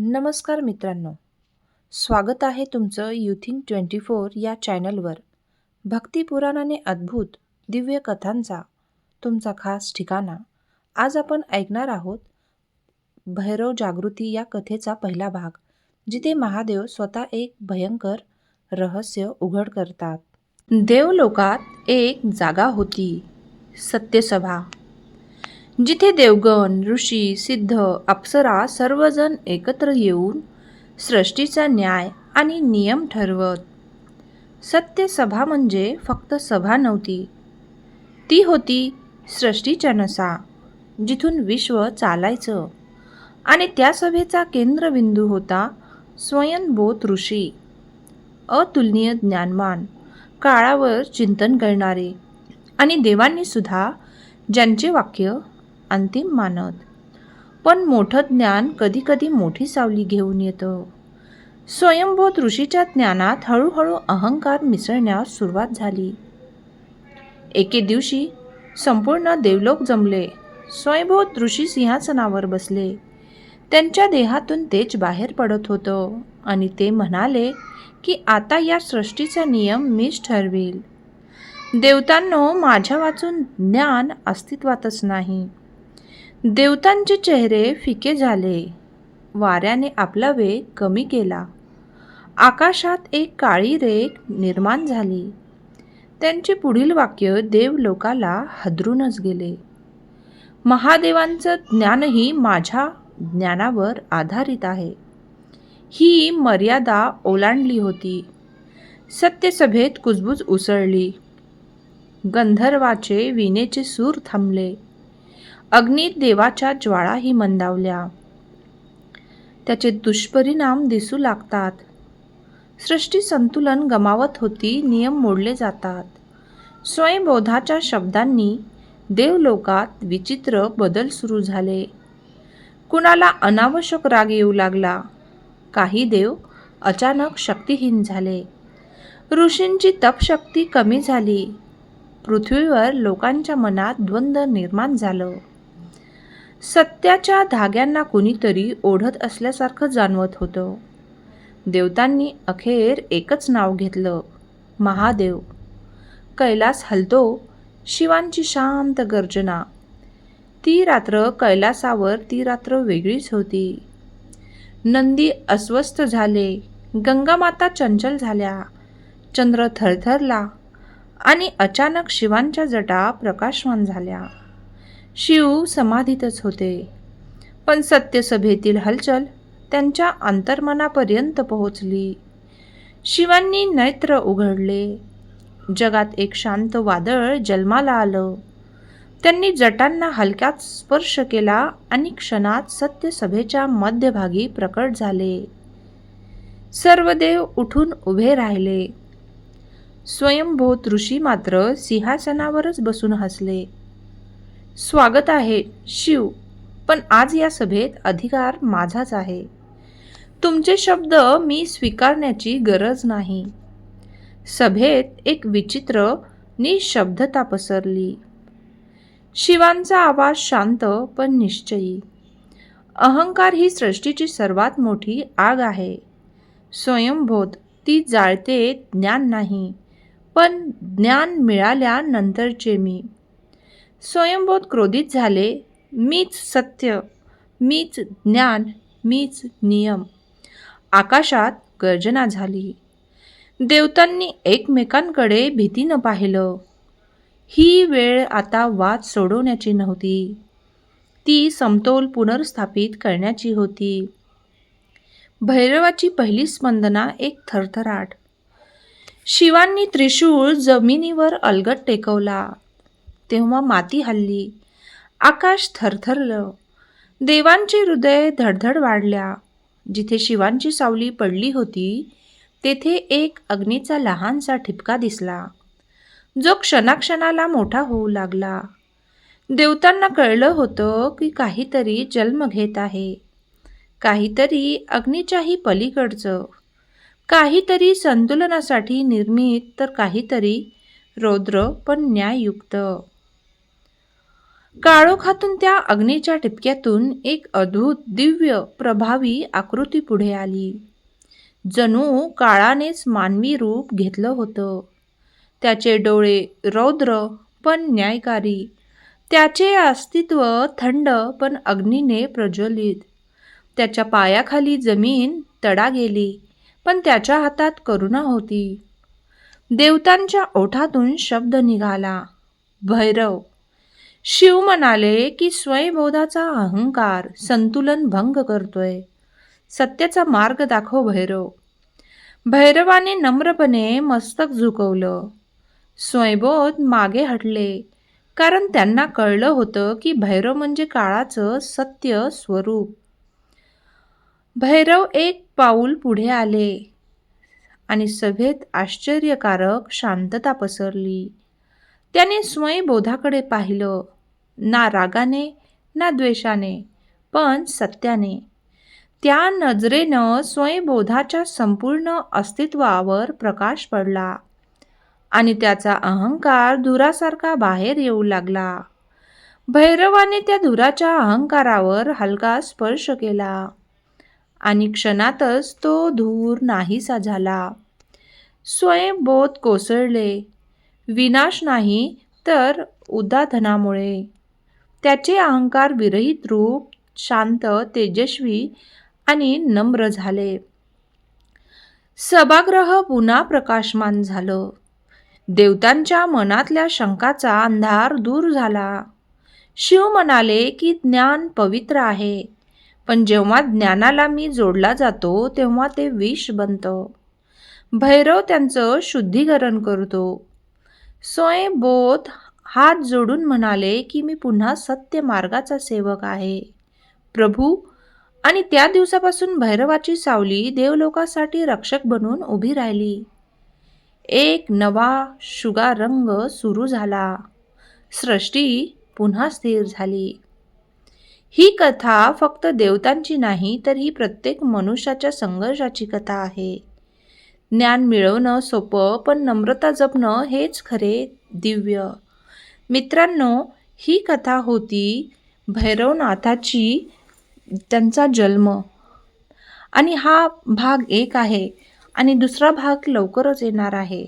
नमस्कार मित्रांनो. स्वागत आहे तुमचं युथिंग ट्वेंटी फोर या चॅनलवर भक्तिपुराणाने अद्भुत दिव्य कथांचा तुमचा खास ठिकाणा. आज आपण ऐकणार आहोत भैरव जागृती या कथेचा पहिला भाग जिथे महादेव स्वतः एक भयंकर रहस्य उघड करतात. देवलोकात एक जागा होती सत्यसभा. जिथे देवगण ऋषी सिद्ध अप्सरा सर्वजण एकत्र येऊन सृष्टीचा न्याय आणि नियम ठरवत. सत्य सभा म्हणजे फक्त सभा नव्हती. ती होती सृष्टीच्या नसा जिथून विश्व चालायचं. आणि त्या सभेचा केंद्रबिंदू होता स्वयंबोध ऋषी. अतुलनीय ज्ञानमान काळावर चिंतन करणारे आणि देवांनी सुद्धा ज्यांचे वाक्य अंतिम मानत. पण मोठं ज्ञान कधीकधी मोठी सावली घेऊन येतं. स्वयंबोध ऋषीच्या ज्ञानात हळूहळू अहंकार मिसळण्यास सुरुवात झाली. एके दिवशी संपूर्ण देवलोक जमले. स्वयंबोध ऋषी सिंहासनावर बसले. त्यांच्या देहातून तेज बाहेर पडत होतं आणि ते म्हणाले की आता या सृष्टीचा नियम मीच ठरवेल. देवतांनो माझ्या वाचून ज्ञान अस्तित्वातच नाही. देवतांचे चेहरे फिके झाले. वाऱ्याने आपला वेग कमी केला. आकाशात एक काळी रेख निर्माण झाली. त्यांचे पुढील वाक्य देवलोकाला हदरूनच गेले. महादेवांचं ज्ञानही माझ्या ज्ञानावर आधारित आहे. ही मर्यादा ओलांडली होती. सत्यसभेत कुजबूज उसळली. गंधर्वाचे विणेचे सूर थांबले. अग्नीत देवाच्या ज्वाळाही मंदावल्या. त्याचे दुष्परिणाम दिसू लागतात. सृष्टी संतुलन गमावत होती नियम मोडले जातात. स्वयंबोधाच्या शब्दांनी देवलोकात विचित्र बदल सुरू झाले. कुणाला अनावश्यक राग येऊ लागला? काही देव अचानक शक्तिहीन झाले. ऋषींची तपशक्ती कमी झाली. पृथ्वीवर लोकांच्या मनात द्वंद्व निर्माण झालं. सत्याच्या धाग्यांना कुणीतरी ओढत असल्यासारखं जाणवत होतं. देवतांनी अखेर एकच नाव घेतलं महादेव. कैलास हलतो शिवांची शांत गर्जना. ती रात्र कैलासावर ती रात्र वेगळीच होती. नंदी अस्वस्थ झाले गंगामाता चंचल झाल्या चंद्र थरथरला आणि अचानक शिवांच्या जटा प्रकाशवान झाल्या. शिव समाधीतच होते. पण सत्यसभेतील हलचल त्यांच्या अंतर्मनापर्यंत पोहोचली. शिवांनी नेत्र उघडले. जगात एक शांत वादळ जन्माला आलं. त्यांनी जटांना हलक्यात स्पर्श केला आणि क्षणात सत्यसभेच्या मध्यभागी प्रकट झाले. सर्व देव उठून उभे राहिले. स्वयंभूत ऋषी मात्र सिंहासनावरच बसून हसले. स्वागत आहे शिव. पण आज या सभेत अधिकार माझाच आहे. तुमचे शब्द मी स्वीकारण्याची गरज नाही. सभेत एक विचित्र निशब्दता पसरली. शिवांचा आवाज शांत पण निश्चयी. अहंकार ही सृष्टीची सर्वात मोठी आग आहे. स्वयंबोध ती जाळते ज्ञान नाही पण ज्ञान मिळाल्यानंतरचे मी. स्वयंबोध क्रोधित झाले. मीच सत्य मीच ज्ञान मीच नियम. आकाशात गर्जना झाली. देवतांनी एकमेकांकडे भीतीनं पाहिलं. ही वेळ आता वाद सोडवण्याची नव्हती. ती समतोल पुनर्स्थापित करण्याची होती. भैरवाची पहिली स्पंदना एक थरथराट. शिवांनी त्रिशूळ जमिनीवर अलगट टेकवला. तेव्हा माती हल्ली. आकाश थरथरलं. देवांचे हृदय धडधड वाढल्या. जिथे शिवांची सावली पडली होती तेथे एक अग्नीचा लहानसा ठिपका दिसला. जो क्षणाक्षणाला मोठा होऊ लागला. देवतांना कळलं होतं की काहीतरी जन्म घेत आहे. काहीतरी अग्नीच्याही पलीकडचं. काहीतरी संतुलनासाठी निर्मित तर काहीतरी रौद्र पण न्याययुक्त. काळोखातून त्या अग्नीच्या टिपक्यातून एक अद्भुत दिव्य प्रभावी आकृती पुढे आली. जणू काळानेच मानवी रूप घेतलं होतं. त्याचे डोळे रौद्र पण न्यायकारी. त्याचे अस्तित्व थंड पण अग्नीने प्रज्वलित. त्याच्या पायाखाली जमीन तडा गेली पण त्याच्या हातात करुणा होती. देवतांच्या ओठातून शब्द निघाला भैरव शिव म्हणाले की स्वयंबोधाचा अहंकार संतुलन भंग करतोय. सत्याचा मार्ग दाखव भैरव. भैरवाने नम्रपणे मस्तक झुकवलं. स्वयंबोध मागे हटले कारण त्यांना कळलं होतं की भैरव म्हणजे काळाचं सत्य स्वरूप. भैरव एक पाऊल पुढे आले आणि सभेत आश्चर्यकारक शांतता पसरली. त्याने स्वयंबोधाकडे पाहिलं. ना रागाने ना द्वेषाने पण सत्याने. त्या नजरेनं स्वयंबोधाच्या संपूर्ण अस्तित्वावर प्रकाश पडला आणि त्याचा अहंकार धुरासारखा बाहेर येऊ लागला. भैरवाने त्या धुराच्या अहंकारावर हलका स्पर्श केला आणि क्षणातच तो धूर नाहीसा झाला. स्वयंबोध कोसळले. विनाश नाही तर उदाधनामुळे. त्याचे अहंकार विरहित रूप शांत तेजस्वी आणि नम्र झाले. सभाग्रह पुन्हा प्रकाशमान झालं. देवतांच्या मनातल्या शंकाचा अंधार दूर झाला. शिव म्हणाले की ज्ञान पवित्र आहे. पण जेव्हा ज्ञानाला मी जोडला जातो तेव्हा ते विष बनतं. भैरव त्यांचं शुद्धीकरण करतो. स्वयंबोध हात जोडून म्हणाले की मी पुन्हा सत्य मार्गाचा सेवक आहे. प्रभू आणि त्या दिवसापासून भैरवाची सावली देवलोकासाठी रक्षक बनून उभी राहिली. एक नवा शुगा रंग सुरू झाला. सृष्टी पुन्हा स्थिर झाली. ही कथा फक्त देवतांची नाही तर ही प्रत्येक मनुष्याच्या संघर्षाची कथा आहे. ज्ञान मिळवणं सोपं पण नम्रता जपणं हेच खरे दिव्य. मित्रांनो ही कथा होती भैरवनाथाची त्यांचा जन्म. आणि हा भाग एक आहे आणि दुसरा भाग लवकरच येणार आहे.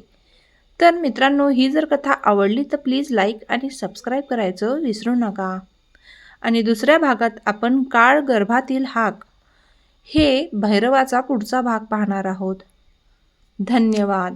तर मित्रांनो ही जर कथा आवडली तर प्लीज लाईक आणि सबस्क्राईब करायचं विसरू नका. आणि दुसऱ्या भागात आपण काळ गर्भातील हाक हे भैरवाचा पुढचा भाग पाहणार आहोत. धन्यवाद.